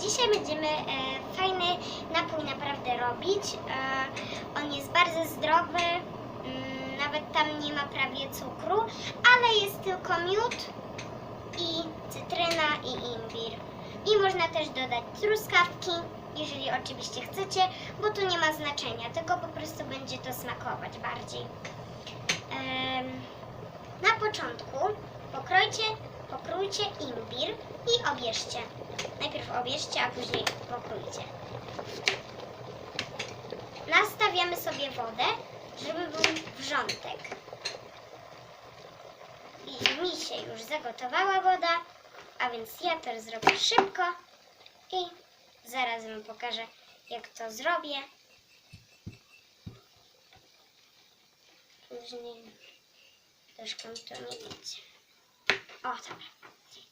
Dzisiaj będziemy e, fajny napój naprawdę robić. E, on jest bardzo zdrowy, mm, nawet tam nie ma prawie cukru, ale jest tylko miód i cytryna i imbir. I można też dodać truskawki, jeżeli oczywiście chcecie, bo to nie ma znaczenia, tylko po prostu będzie to smakować bardziej. Em, na początku pokrojcie, pokrójcie imbir i obierzcie. Najpierw obierzcie, a później pokrójcie. Nastawiamy sobie wodę, żeby był wrzątek. I mi się już zagotowała woda, a więc ja to zrobię szybko i zaraz Wam pokażę, jak to zrobię. Później troszkę to nie wiecie. O, dobra.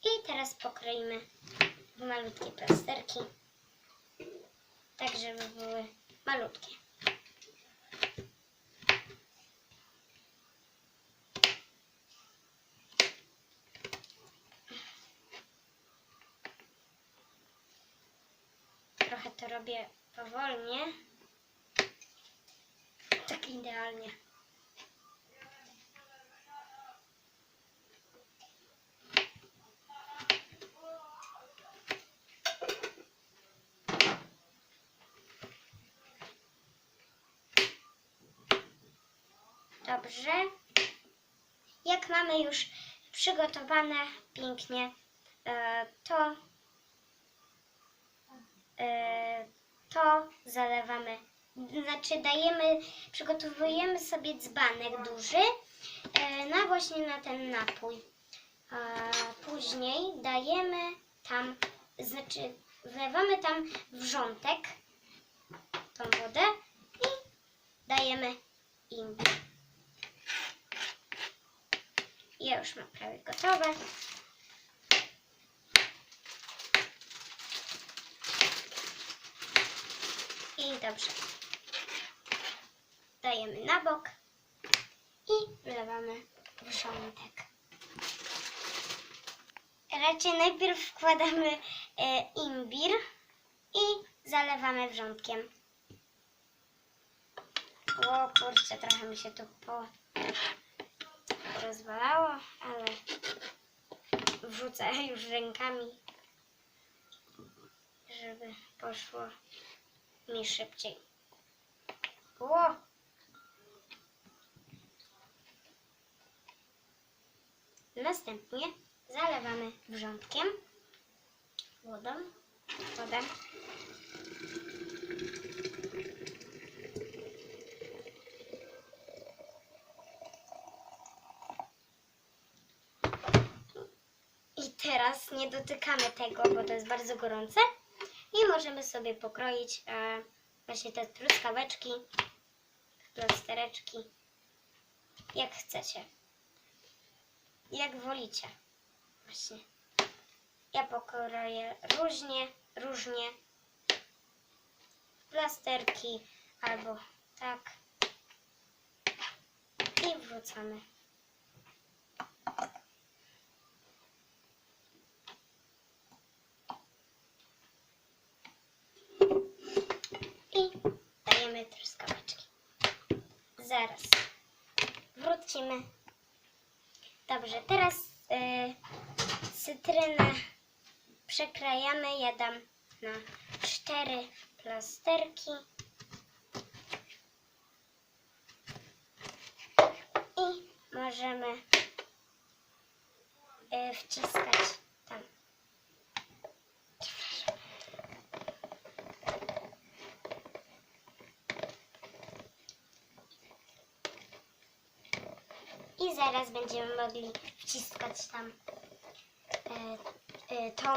I teraz pokroimy w malutkie plasterki, tak żeby były malutkie. Trochę to robię powolnie. Tak idealnie. Dobrze. Jak mamy już przygotowane pięknie, e, to e, to zalewamy, znaczy dajemy, przygotowujemy sobie dzbanek duży e, na właśnie na ten napój. Później dajemy tam, znaczy wlewamy tam wrzątek, tą wodę i dajemy imbir. Ja już mam prawie gotowe. I dobrze. Dajemy na bok i wlewamy wrzątek. Raczej najpierw wkładamy e, imbir i zalewamy wrzątkiem. O kurczę, trochę mi się tu po rozwalało, ale wrzucę już rękami, żeby poszło mi szybciej. O! Następnie zalewamy wrzątkiem, wodą, wodę. I teraz nie dotykamy tego, bo to jest bardzo gorące. I możemy sobie pokroić e, właśnie te truskaweczki, plastereczki, jak chcecie. Jak wolicie. Właśnie. Ja pokroję różnie, różnie. Plasterki albo tak. I wrzucamy. i dajemy truskaweczki. Zaraz Dobrze, teraz y, cytrynę przekrajamy. Ja dam na cztery plasterki. I możemy y, wciskać tam. I zaraz będziemy mogli wciskać tam e, e, tą,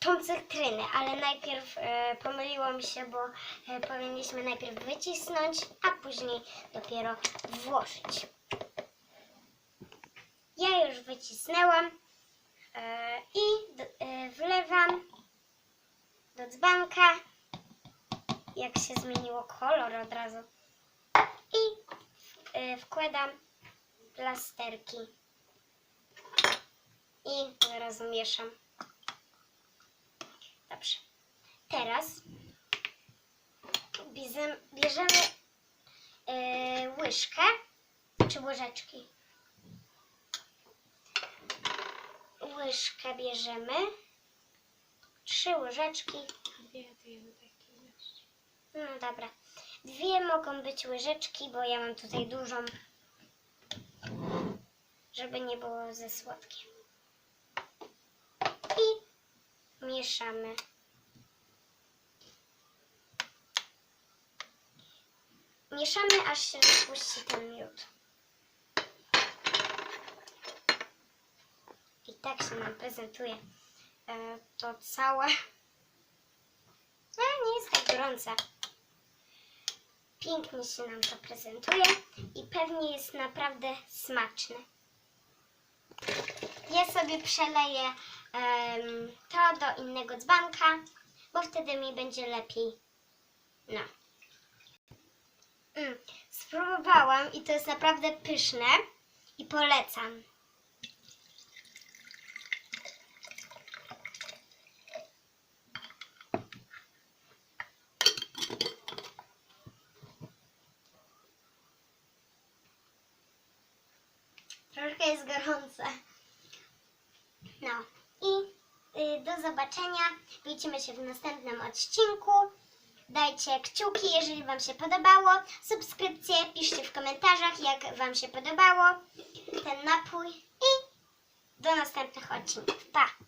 tą cytrynę, ale najpierw e, pomyliło mi się, bo e, powinniśmy najpierw wycisnąć, a później dopiero włożyć. Ja już wycisnęłam e, i e, wlewam do dzbanka, jak się zmieniło kolor od razu. I e, wkładam plasterki. I zaraz mieszam. Dobrze. teraz bierzemy, bierzemy yy, łyżkę czy łożeczki. Łyżkę bierzemy. Trzy łyżeczki. No dobra. Dwie mogą być łyżeczki, bo ja mam tutaj dużą, żeby nie było ze słodkie. I mieszamy. Mieszamy, aż się rozpuści ten miód. I tak się nam prezentuje e, to całe. A, nie jest tak gorące. Pięknie się nam to prezentuje i pewnie jest naprawdę smaczne. Ja sobie przeleję em, to do innego dzbanka, bo wtedy mi będzie lepiej. No. Mm, spróbowałam i to jest naprawdę pyszne i polecam. Troszkę jest gorące. No i y, do zobaczenia. Widzimy się w następnym odcinku. Dajcie kciuki, jeżeli Wam się podobało. Subskrypcje, piszcie w komentarzach, jak Wam się podobało ten napój. I do następnych odcinków. Pa!